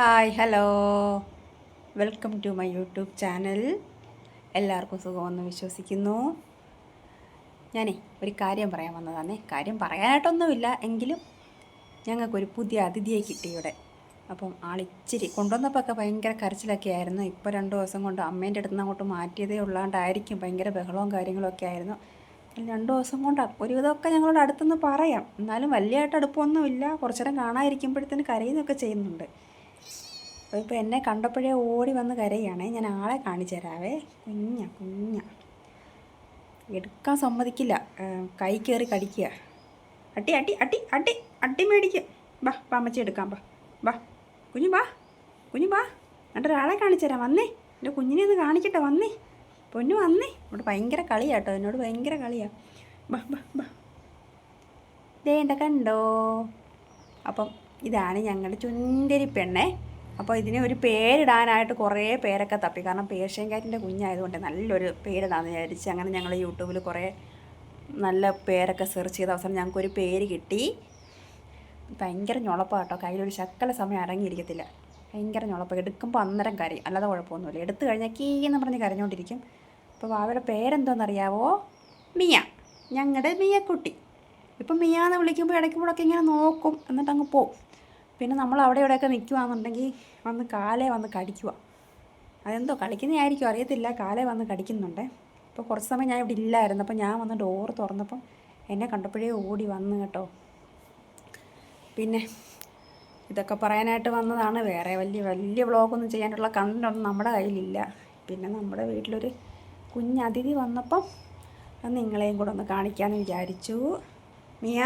Hi hello. Welcome to my YouTube channel. എല്ലാവർക്കും സുഖമെന്ന് വിശ്വസിക്കുന്നു. ഞാനേ ഒരു കാര്യം പറയാൻ വന്നതാണേ. കാര്യം പറയാനായിട്ടൊന്നുമില്ല. എങ്കിലും ഞങ്ങൾക്കൊരു പുതിയ അതിഥിയെ കിട്ടി ഇവിടെ. അപ്പം ആളിച്ചിരി കൊണ്ടുവന്നപ്പോൾ ഒക്കെ ഭയങ്കര കരച്ചിലൊക്കെ ആയിരുന്നു. ഇപ്പോൾ രണ്ട് ദിവസം കൊണ്ട് അമ്മേന്റെ അടുത്ത് നിന്ന് അങ്ങോട്ട് മാറ്റിയതേ ഉള്ളാണ്ടായിരിക്കും. ഭയങ്കര ബഹളവും കാര്യങ്ങളൊക്കെ ആയിരുന്നു. രണ്ട് ദിവസം കൊണ്ട് ഒരുവിധമൊക്കെ ഞങ്ങളോട് അടുത്തുനിന്ന് പറയാം. എന്നാലും വലിയതായിട്ട് അടുപ്പമൊന്നുമില്ല. കുറച്ചു നേരം കാണാതിരിക്കുമ്പോഴത്തേന് കരയുന്നൊക്കെ ചെയ്യുന്നുണ്ട്. അപ്പോൾ ഇപ്പോൾ എന്നെ കണ്ടപ്പോഴേ ഓടി വന്ന് കരയുകയാണേ ഞാൻ ആളെ കാണിച്ചു തരാവേ. കുഞ്ഞ കുഞ്ഞ. എടുക്കാൻ സമ്മതിക്കില്ല. കൈ കയറി കടിക്കുക. അട്ടി അട്ടി അട്ടി അട്ടി അട്ടി മേടിക്കുക ബാ ബാ അമ്മച്ചി എടുക്കാം ബാ. ബാ കുഞ്ഞു ബാ കുഞ്ഞു ബാ. എന്നിട്ട് ഒരാളെ കാണിച്ചു തരാം. വന്നേ. എന്റെ കുഞ്ഞിനെ ഒന്ന് കാണിക്കട്ടെ വന്നേ. പൊന്നു വന്നേ. ഇവിടെ ഭയങ്കര കളിയാട്ടോ എന്നോട് ഭയങ്കര കളിയാണ് ബാ ബാ ബാ. ദേണ്ട കണ്ടോ? അപ്പം ഇതാണ് ഞങ്ങളുടെ ചുന്തിരി പെണ്ണേ അപ്പോൾ ഇതിന് ഒരു പേരിടാനായിട്ട് കുറേ പേരൊക്കെ തപ്പി. കാരണം പേർഷ്യൻ കാറ്റിന്റെ കുഞ്ഞായതുകൊണ്ട് നല്ലൊരു പേരിടാന്ന് വിചാരിച്ച് അങ്ങനെ ഞങ്ങൾ യൂട്യൂബിൽ കുറേ നല്ല പേരൊക്കെ സെർച്ച് ചെയ്ത അവസരം ഞങ്ങൾക്കൊരു പേര് കിട്ടി. ഭയങ്കര ഞൊളപ്പാ കേട്ടോ. കയ്യിലൊരു ശക്കല സമയം അടങ്ങിയിരിക്കത്തില്ല. ഭയങ്കര ഞൊളപ്പ്. എടുക്കുമ്പോൾ അന്നേരം കരയും. അല്ലാതെ കുഴപ്പമൊന്നുമില്ല. എടുത്തു കഴിഞ്ഞാൽ കീന്ന് പറഞ്ഞ് കരഞ്ഞുകൊണ്ടിരിക്കും അപ്പോൾ വാവയുടെ പേരെന്തോന്നറിയാവോ? മിയ. ഞങ്ങളുടെ മിയക്കുട്ടി. ഇപ്പം മിയാന്ന് വിളിക്കുമ്പോൾ ഇടയ്ക്കുമ്പോഴൊക്കെ ഇങ്ങനെ നോക്കും. എന്നിട്ട് അങ്ങ് പോവും. പിന്നെ നമ്മൾ അവിടെ ഇവിടെയൊക്കെ നിൽക്കുകയാണെന്നുണ്ടെങ്കിൽ വന്ന് കാലേ വന്ന് കടിക്കുക അതെന്തോ കളിക്കുന്നതായിരിക്കും അറിയത്തില്ല. കാലേ വന്ന് കടിക്കുന്നുണ്ട്. ഇപ്പോൾ കുറച്ച് സമയം ഞാൻ ഇവിടെ ഇല്ലായിരുന്നു. അപ്പോൾ ഞാൻ വന്ന് ഡോർ തുറന്നപ്പം എന്നെ കണ്ടപ്പോഴേ ഓടി വന്നു കേട്ടോ. പിന്നെ ഇതൊക്കെ പറയാനായിട്ട് വന്നതാണ്. വേറെ വലിയ വലിയ വ്ളോഗൊന്നും ചെയ്യാനുള്ള കണ്ടൊന്നും നമ്മുടെ കയ്യിലില്ല. പിന്നെ നമ്മുടെ വീട്ടിലൊരു കുഞ്ഞതിഥി വന്നപ്പം അത് നിങ്ങളെയും കൂടെ ഒന്ന് കാണിക്കാമെന്ന് വിചാരിച്ചു. മിയ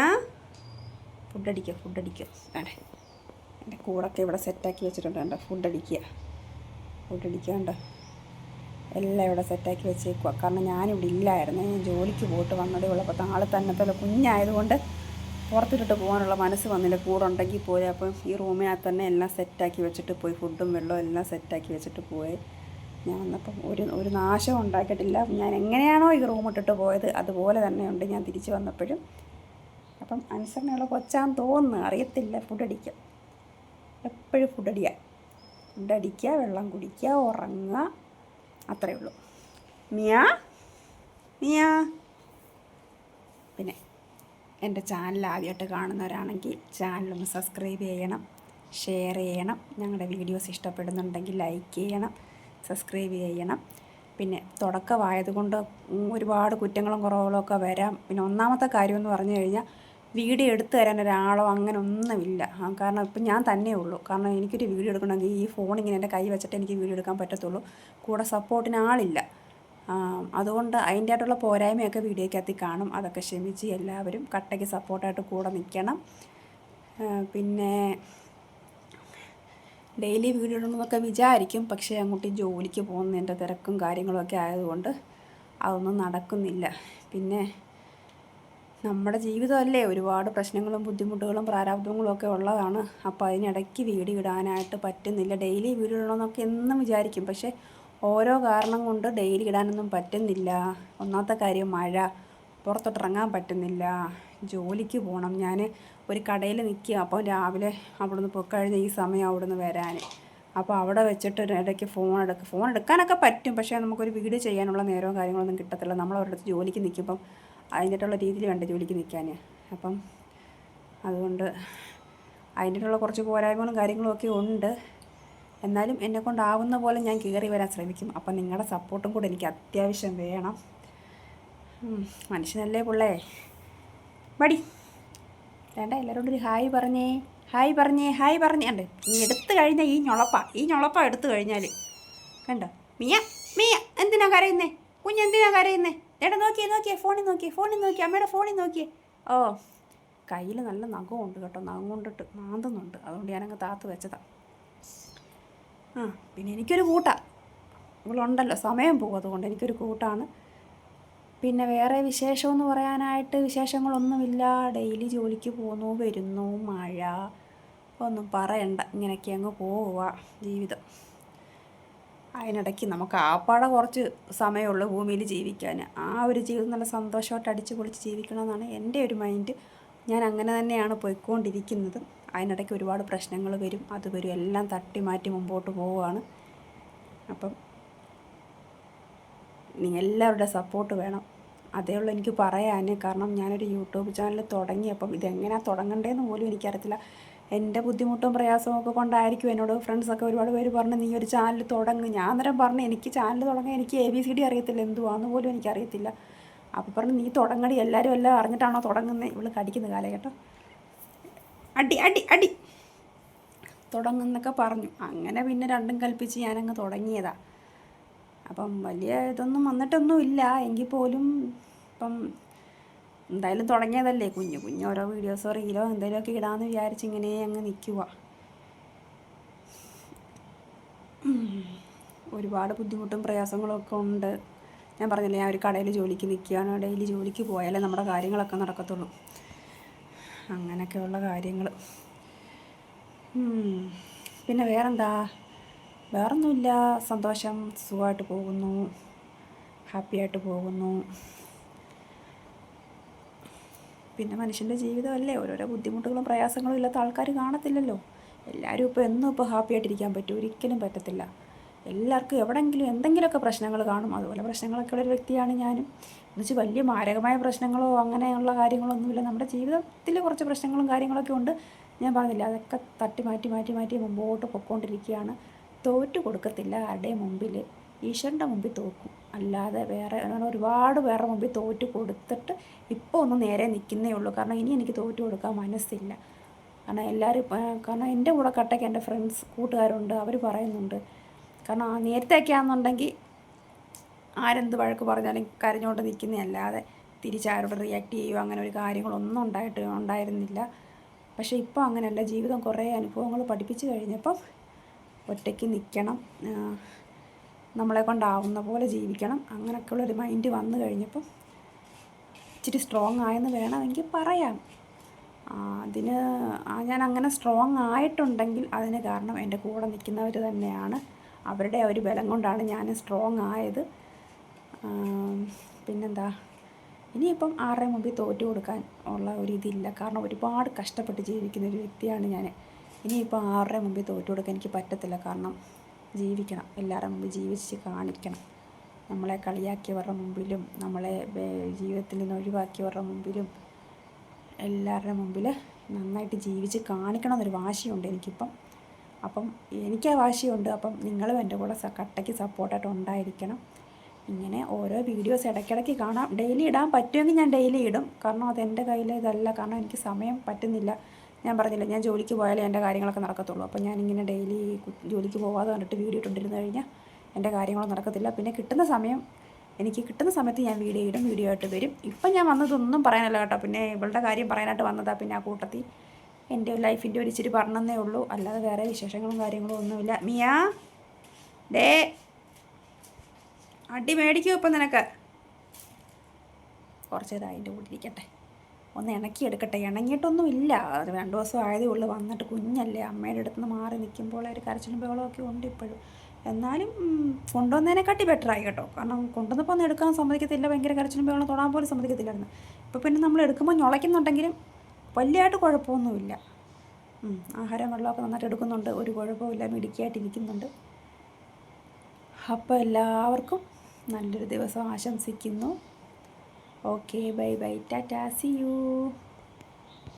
ഫുഡ് അടിക്കുക ഫുഡ് അടിക്കുക വേണ്ടേ? എന്റെ കൂടൊക്കെ ഇവിടെ സെറ്റാക്കി വെച്ചിട്ടുണ്ട് കണ്ടോ? ഫുഡ് അടിക്കുക ഫുഡ് അടിക്കാണ്ട് കണ്ടോ എല്ലാം ഇവിടെ സെറ്റാക്കി വെച്ചേക്കുക കാരണം ഞാനിവിടെ ഇല്ലായിരുന്നു. ഞാൻ ജോലിക്ക് പോയിട്ട് വന്നതേ ഉള്ളൂ. അപ്പോൾ നാളെ തന്നെ കുഞ്ഞായതുകൊണ്ട് പുറത്തിട്ടിട്ട് പോകാനുള്ള മനസ്സ് വന്നില്ല. കൂടെ ഉണ്ടെങ്കിൽ പോയി അപ്പം ഈ റൂമിനകത്ത് തന്നെ എല്ലാം സെറ്റാക്കി വെച്ചിട്ട് പോയി. ഫുഡും വെള്ളവും എല്ലാം സെറ്റാക്കി വെച്ചിട്ട് പോയി. ഞാൻ വന്നപ്പം ഒരു ഒരു നാശം ഉണ്ടാക്കിയിട്ടില്ല. ഞാൻ എങ്ങനെയാണോ ഈ റൂം ഇട്ടിട്ട് പോയത്? അതുപോലെ തന്നെയുണ്ട് ഞാൻ തിരിച്ചു വന്നപ്പോഴും. അപ്പം അനുസരണയുള്ള കൊച്ചാന്ന് തോന്നുന്നു. അറിയത്തില്ല. ഫുഡ് അടിക്കുക എപ്പോഴും ഫുഡ് അടിക്കുക ഫുഡ് അടിക്കുക വെള്ളം കുടിക്കുക ഉറങ്ങുക. അത്രയേ ഉള്ളൂ. മിയ? മിയ? പിന്നെ എന്റെ ചാനൽ ആദ്യമായിട്ട് കാണുന്നവരാണെങ്കിൽ ചാനലൊന്ന് സബ്സ്ക്രൈബ് ചെയ്യണം ഷെയർ ചെയ്യണം. ഞങ്ങളുടെ വീഡിയോസ് ഇഷ്ടപ്പെടുന്നുണ്ടെങ്കിൽ ലൈക്ക് ചെയ്യണം സബ്സ്ക്രൈബ് ചെയ്യണം. പിന്നെ തുടക്കമായതുകൊണ്ട് ഒരുപാട് കുറ്റങ്ങളും കുറവുകളൊക്കെ വരാം. പിന്നെ ഒന്നാമത്തെ കാര്യം എന്ന് പറഞ്ഞു കഴിഞ്ഞാൽ വീഡിയോ എടുത്തു തരാൻ ഒരാളോ അങ്ങനെ ഒന്നുമില്ല. കാരണം ഇപ്പം ഞാൻ തന്നെ ഉള്ളൂ. കാരണം എനിക്കൊരു വീഡിയോ എടുക്കണമെങ്കിൽ ഈ ഫോൺ ഇങ്ങനെ എന്റെ കൈ വെച്ചിട്ട് എനിക്ക് വീഡിയോ എടുക്കാൻ പറ്റത്തുള്ളൂ. കൂടെ സപ്പോർട്ടിന് ആളില്ല. അതുകൊണ്ട് അതിന്റെ ആയിട്ടുള്ള പോരായ്മയൊക്കെ വീഡിയോക്കകത്ത് കാണും. അതൊക്കെ ക്ഷമിച്ച് എല്ലാവരും കട്ടയ്ക്ക് സപ്പോർട്ടായിട്ട് കൂടെ നിൽക്കണം. പിന്നെ ഡെയിലി വീഡിയോ ഇടണമെന്നൊക്കെ വിചാരിക്കും. പക്ഷേ അങ്ങോട്ട് ജോലിക്ക് പോകുന്നതിന്റെ തിരക്കും കാര്യങ്ങളൊക്കെ ആയതുകൊണ്ട് അതൊന്നും നടക്കുന്നില്ല. പിന്നെ നമ്മുടെ ജീവിതമല്ലേ? ഒരുപാട് പ്രശ്നങ്ങളും ബുദ്ധിമുട്ടുകളും പ്രാരാബ്ദങ്ങളും ഒക്കെ ഉള്ളതാണ്. അപ്പോൾ അതിനിടയ്ക്ക് വീഡിയോ ഇടാനായിട്ട് പറ്റുന്നില്ല. ഡെയിലി വീഡിയോ ഇടണമെന്നൊക്കെ എന്നും വിചാരിക്കും. പക്ഷേ ഓരോ കാരണം കൊണ്ട് ഡെയിലി ഇടാനൊന്നും പറ്റുന്നില്ല. ഒന്നാമത്തെ കാര്യം മഴ. പുറത്തോട്ടിറങ്ങാൻ പറ്റുന്നില്ല. ജോലിക്ക് പോകണം. ഞാൻ ഒരു കടയിൽ നിൽക്കുക. അപ്പോൾ രാവിലെ അവിടെ നിന്ന് പൊക്കഴിഞ്ഞ ഈ സമയം അവിടെ നിന്ന് വരാൻ. അപ്പോൾ അവിടെ വെച്ചിട്ട് ഇടയ്ക്ക് ഫോൺ എടുക്കുക ഫോൺ എടുക്കാനൊക്കെ പറ്റും. പക്ഷേ നമുക്കൊരു വീട് ചെയ്യാനുള്ള നേരവും കാര്യങ്ങളൊന്നും കിട്ടത്തില്ല. നമ്മൾ അടുത്ത് ജോലിക്ക് നിൽക്കുമ്പം അതിന്റെയുള്ള രീതിയിൽ വേണ്ട ജോലിക്ക് നിൽക്കാൻ അപ്പം അതുകൊണ്ട് അതിന്റെയുള്ള കുറച്ച് പോരായ്മകളും കാര്യങ്ങളും ഒക്കെ ഉണ്ട്. എന്നാലും എന്നെ കൊണ്ടാവുന്ന പോലെ ഞാൻ കയറി വരാൻ ശ്രമിക്കും. അപ്പം നിങ്ങളുടെ സപ്പോർട്ടും കൂടെ എനിക്ക് അത്യാവശ്യം വേണം. മനുഷ്യനല്ലേ പിള്ളേ? മടി. വേണ്ട എല്ലാവരോടും ഒരു ഹായ് പറഞ്ഞേ. ഹായ് പറഞ്ഞേ ഹായ് പറഞ്ഞേ. ഉണ്ട് നീ എടുത്തു കഴിഞ്ഞാൽ ഈ ഞൊളപ്പ. ഈ ഞൊളപ്പ എടുത്തു കഴിഞ്ഞാൽ കണ്ടോ? മിയ മിയ എന്തിനാ കരയുന്നേ? കുഞ്ഞെന്തിനാ കരയുന്നേ? ഏട്ടാ നോക്കിയേ നോക്കിയേ ഫോണിൽ നോക്കിയേ ഫോണിൽ നോക്കിയേ അമ്മയുടെ ഫോണിൽ നോക്കിയേ. ഓ കയ്യിൽ നല്ല നഖമുണ്ട് കേട്ടോ നഖം കൊണ്ടിട്ട് മാന്തുന്നുണ്ട്. അതുകൊണ്ട് ഞാനങ്ങ് താത്ത് വെച്ചതാണ് ആ പിന്നെ എനിക്കൊരു കൂട്ടാണ് ഇവളുണ്ടല്ലോ സമയം പോകും അതുകൊണ്ട് എനിക്കൊരു കൂട്ടാണ്. പിന്നെ വേറെ വിശേഷമെന്ന് പറയാനായിട്ട് വിശേഷങ്ങളൊന്നുമില്ല. ഡെയിലി ജോലിക്ക് പോകുന്നു വരുന്നു മഴ. ഒന്നും പറയണ്ട ഇങ്ങനെയൊക്കെ അങ്ങ് പോവുക ജീവിതം. അതിനിടയ്ക്ക് നമുക്ക് ആപ്പാടെ കുറച്ച് സമയമുള്ള ഭൂമിയിൽ ജീവിക്കാൻ. ആ ഒരു ജീവിതം നല്ല സന്തോഷമായിട്ട് അടിച്ചു പൊളിച്ച് ജീവിക്കണമെന്നാണ് എന്റെ ഒരു മൈൻഡ്. ഞാൻ അങ്ങനെ തന്നെയാണ് പോയിക്കൊണ്ടിരിക്കുന്നത്. അതിനിടയ്ക്ക് ഒരുപാട് പ്രശ്നങ്ങൾ വരും. അത് വരും. എല്ലാം തട്ടി മാറ്റി മുമ്പോട്ട് പോവുകയാണ്. അപ്പം നിങ്ങൾ എല്ലാവരുടെ സപ്പോർട്ട് വേണം. അതേ ഉള്ളൂ എനിക്ക് പറയാൻ. കാരണം ഞാനൊരു യൂട്യൂബ് ചാനൽ തുടങ്ങിയപ്പം ഇതെങ്ങനെയാണ് തുടങ്ങണ്ടേന്ന് പോലും എനിക്കറിയത്തില്ല. എന്റെ ബുദ്ധിമുട്ടും പ്രയാസവും ഒക്കെ കൊണ്ടായിരിക്കും എന്നോട് ഫ്രണ്ട്സൊക്കെ ഒരുപാട് പേര് പറഞ്ഞു നീ ഒരു ചാനൽ തുടങ്ങും. ഞാൻ അന്നേരം പറഞ്ഞു എനിക്ക് ചാനൽ തുടങ്ങാൻ എനിക്ക് എ ബി സി ഡി അറിയത്തില്ല. എന്തുവാണെന്ന് പോലും എനിക്കറിയത്തില്ല അപ്പോൾ പറഞ്ഞു നീ തുടങ്ങടി എല്ലാവരും എല്ലാം അറിഞ്ഞിട്ടാണോ തുടങ്ങുന്നത് ഇവൾ കടിക്കുന്ന കാലഘട്ടം അടി അടി അടി. തുടങ്ങുന്നൊക്കെ പറഞ്ഞു. അങ്ങനെ പിന്നെ രണ്ടും കൽപ്പിച്ച് ഞാനങ്ങ് തുടങ്ങിയതാണ് അപ്പം വലിയ ഇതൊന്നും വന്നിട്ടൊന്നും ഇല്ല എങ്കിൽ പോലും ഇപ്പം എന്തായാലും തുടങ്ങിയതല്ലേ കുഞ്ഞു കുഞ്ഞു ഓരോ വീഡിയോസോ റീലോ എന്തെങ്കിലുമൊക്കെ ഇടാമെന്ന് വിചാരിച്ച് ഇങ്ങനെ അങ്ങ് നിൽക്കുക ഒരുപാട് ബുദ്ധിമുട്ടും പ്രയാസങ്ങളും ഒക്കെ ഉണ്ട്. ഞാൻ പറഞ്ഞില്ലേ ഞാൻ ഒരു കടയിൽ ജോലിക്ക് നിൽക്കുകയാണ് ഡെയിലി ജോലിക്ക് പോയാലേ നമ്മുടെ കാര്യങ്ങളൊക്കെ നടക്കത്തുള്ളൂ. അങ്ങനെയൊക്കെയുള്ള കാര്യങ്ങൾ പിന്നെ വേറെന്താ? വേറൊന്നുമില്ല. സന്തോഷം. സുഖമായിട്ട് പോകുന്നു. ഹാപ്പിയായിട്ട് പോകുന്നു. പിന്നെ മനുഷ്യന്റെ ജീവിതമല്ലേ? ഓരോരോ ബുദ്ധിമുട്ടുകളും പ്രയാസങ്ങളും ഇല്ലാത്ത ആൾക്കാർ കാണത്തില്ലല്ലോ. എല്ലാവരും ഇപ്പോൾ എന്നും ഇപ്പോൾ ഹാപ്പി ആയിട്ടിരിക്കാൻ പറ്റും. ഒരിക്കലും പറ്റത്തില്ല. എല്ലാവർക്കും എവിടെയെങ്കിലും എന്തെങ്കിലുമൊക്കെ പ്രശ്നങ്ങൾ കാണും. അതുപോലെ പ്രശ്നങ്ങളൊക്കെ ഉള്ള ഒരു വ്യക്തിയാണ് ഞാനും. എന്നുവെച്ചാൽ വലിയ മാരകമായ പ്രശ്നങ്ങളോ അങ്ങനെയുള്ള കാര്യങ്ങളൊന്നുമില്ല. നമ്മുടെ ജീവിതത്തിൽ കുറച്ച് പ്രശ്നങ്ങളും കാര്യങ്ങളൊക്കെ ഉണ്ട്. ഞാൻ പറഞ്ഞില്ല അതൊക്കെ തട്ടി മാറ്റി മാറ്റി മാറ്റി മുമ്പോട്ട് പൊക്കോണ്ടിരിക്കുകയാണ് തോറ്റു കൊടുക്കത്തില്ല ആരുടെയും മുമ്പിൽ ഈശ്വരന്റെ മുമ്പിൽ തോക്കും. അല്ലാതെ വേറെ ഒരുപാട് പേരുടെ മുമ്പിൽ തോറ്റു കൊടുത്തിട്ട് ഇപ്പോൾ ഒന്ന് നേരെ നിൽക്കുന്നേ ഉള്ളൂ. കാരണം ഇനി എനിക്ക് തോറ്റു കൊടുക്കാൻ മനസ്സില്ല. കാരണം എല്ലാവരും കാരണം എന്റെ കൂടെ കട്ടയ്ക്ക് എന്റെ ഫ്രണ്ട്സ് കൂട്ടുകാരുണ്ട്. അവർ പറയുന്നുണ്ട്. കാരണം നേരത്തെയൊക്കെ ആണെന്നുണ്ടെങ്കിൽ ആരെന്ത് വഴക്ക് പറഞ്ഞാലും കരഞ്ഞുകൊണ്ട് നിൽക്കുന്നതല്ലാതെ തിരിച്ചാരോട് റിയാക്ട് ചെയ്യുകയോ അങ്ങനെ ഒരു കാര്യങ്ങളൊന്നും ഉണ്ടായിട്ട് ഉണ്ടായിരുന്നില്ല. പക്ഷേ ഇപ്പോൾ അങ്ങനെയല്ല. ജീവിതം കുറേ അനുഭവങ്ങൾ പഠിപ്പിച്ചു കഴിഞ്ഞപ്പം ഒറ്റയ്ക്ക് നിൽക്കണം. നമ്മളെ കൊണ്ടാവുന്ന പോലെ ജീവിക്കണം. അങ്ങനെയൊക്കെയുള്ളൊരു മൈൻഡ് വന്നു കഴിഞ്ഞപ്പം ഇച്ചിരി സ്ട്രോങ് ആയെന്ന് വേണമെങ്കിൽ പറയാം. അതിന് ഞാൻ അങ്ങനെ സ്ട്രോങ് ആയിട്ടുണ്ടെങ്കിൽ അതിന് കാരണം എന്റെ കൂടെ നിൽക്കുന്നവർ തന്നെയാണ്. അവരുടെ ഒരു ബലം കൊണ്ടാണ് ഞാൻ സ്ട്രോങ് ആയത്. പിന്നെന്താ? ഇനിയിപ്പം ആരുടെ മുമ്പിൽ തോറ്റു കൊടുക്കാൻ ഉള്ള ഒരു ഇതില്ല. കാരണം ഒരുപാട് കഷ്ടപ്പെട്ട് ജീവിക്കുന്ന ഒരു വ്യക്തിയാണ് ഞാൻ. ഇനിയിപ്പോൾ ആരുടെ മുമ്പിൽ തോറ്റു കൊടുക്കാൻ എനിക്ക് പറ്റത്തില്ല. കാരണം ജീവിക്കണം. എല്ലാവരുടെ മുമ്പിൽ ജീവിച്ച് കാണിക്കണം. നമ്മളെ കളിയാക്കിയവരുടെ മുമ്പിലും നമ്മളെ ജീവിതത്തിൽ നിന്ന് ഒഴിവാക്കിയവരുടെ മുമ്പിലും എല്ലാവരുടെ മുമ്പിൽ നന്നായിട്ട് ജീവിച്ച് കാണിക്കണം എന്നൊരു വാശിയുണ്ട് എനിക്കിപ്പം. അപ്പം എനിക്ക് ആ വാശിയുണ്ട്. അപ്പം നിങ്ങളും എന്റെ കൂടെ കട്ടയ്ക്ക് സപ്പോർട്ടായിട്ട് ഉണ്ടായിരിക്കണം. ഇങ്ങനെ ഓരോ വീഡിയോസ് ഇടയ്ക്കിടയ്ക്ക് കാണാം. ഡെയിലി ഇടാൻ പറ്റുമെങ്കിൽ ഞാൻ ഡെയിലി ഇടും. കാരണം അതെന്റെ കയ്യിൽ ഇതല്ല. കാരണം എനിക്ക് സമയം പറ്റുന്നില്ല. ഞാൻ പറഞ്ഞില്ല ഞാൻ ജോലിക്ക് പോയാലേ എന്റെ കാര്യങ്ങളൊക്കെ നടക്കത്തുള്ളൂ. അപ്പോൾ ഞാനിങ്ങനെ ഡെയിലി ജോലിക്ക് പോകാതെ കണ്ടിട്ട് വീഡിയോ ഇട്ടുകൊണ്ടിരുന്നു കഴിഞ്ഞാൽ എന്റെ കാര്യങ്ങൾ നടക്കത്തില്ല. പിന്നെ കിട്ടുന്ന സമയം എനിക്ക് കിട്ടുന്ന സമയത്ത് ഞാൻ വീഡിയോ ഇടും വീഡിയോ ആയിട്ട് വരും. ഇപ്പം ഞാൻ വന്നതൊന്നും പറയാനല്ല കേട്ടോ. പിന്നെ ഇവളുടെ കാര്യം പറയാനായിട്ട് വന്നതാണ് പിന്നെ ആ കൂട്ടത്തിൽ. എന്റെ ലൈഫിന്റെ ഒരു ഇച്ചിരി പറഞ്ഞതേ ഉള്ളൂ. അല്ലാതെ വേറെ വിശേഷങ്ങളും കാര്യങ്ങളും ഒന്നുമില്ല. മിയ ഡേ അടി മേടിക്കും ഇപ്പം നിനക്ക്. കുറച്ച് നേരം അതിന്റെ കൂടെ ഇരിക്കട്ടെ ഒന്ന് ഇണക്കി എടുക്കട്ടെ ഇണങ്ങിയിട്ടൊന്നും ഇല്ല. രണ്ട് ദിവസം ആയതേ ഉള്ളൂ. വന്നിട്ട് കുഞ്ഞല്ലേ അമ്മയുടെ അടുത്ത് നിന്ന് മാറി നിൽക്കുമ്പോൾ ഒരു കരച്ചിലും ബഹളമൊക്കെ ഉണ്ട് ഇപ്പോഴും. എന്നാലും കൊണ്ടുവന്നതിനെക്കാട്ടി ബെറ്ററായി കേട്ടോ. കാരണം കൊണ്ടുവന്നപ്പോൾ ഒന്നും എടുക്കാൻ സമ്മതിക്കത്തില്ല. ഭയങ്കര കരച്ചിലും ബഹളം തൊടാൻ പോലും സമ്മതിക്കത്തില്ലായിരുന്നു. ഇപ്പോൾ പിന്നെ നമ്മൾ എടുക്കുമ്പോൾ ഞൊളയ്ക്കുന്നുണ്ടെങ്കിലും വലിയതായിട്ട് കുഴപ്പമൊന്നുമില്ല. ആഹാരം വെള്ളമൊക്കെ നന്നായിട്ട് എടുക്കുന്നുണ്ട്. ഒരു കുഴപ്പമില്ല മിടുക്കിയായിട്ട് ഇരിക്കുന്നുണ്ട്. അപ്പോൾ എല്ലാവർക്കും നല്ലൊരു ദിവസം ആശംസിക്കുന്നു. Okay bye bye tata see you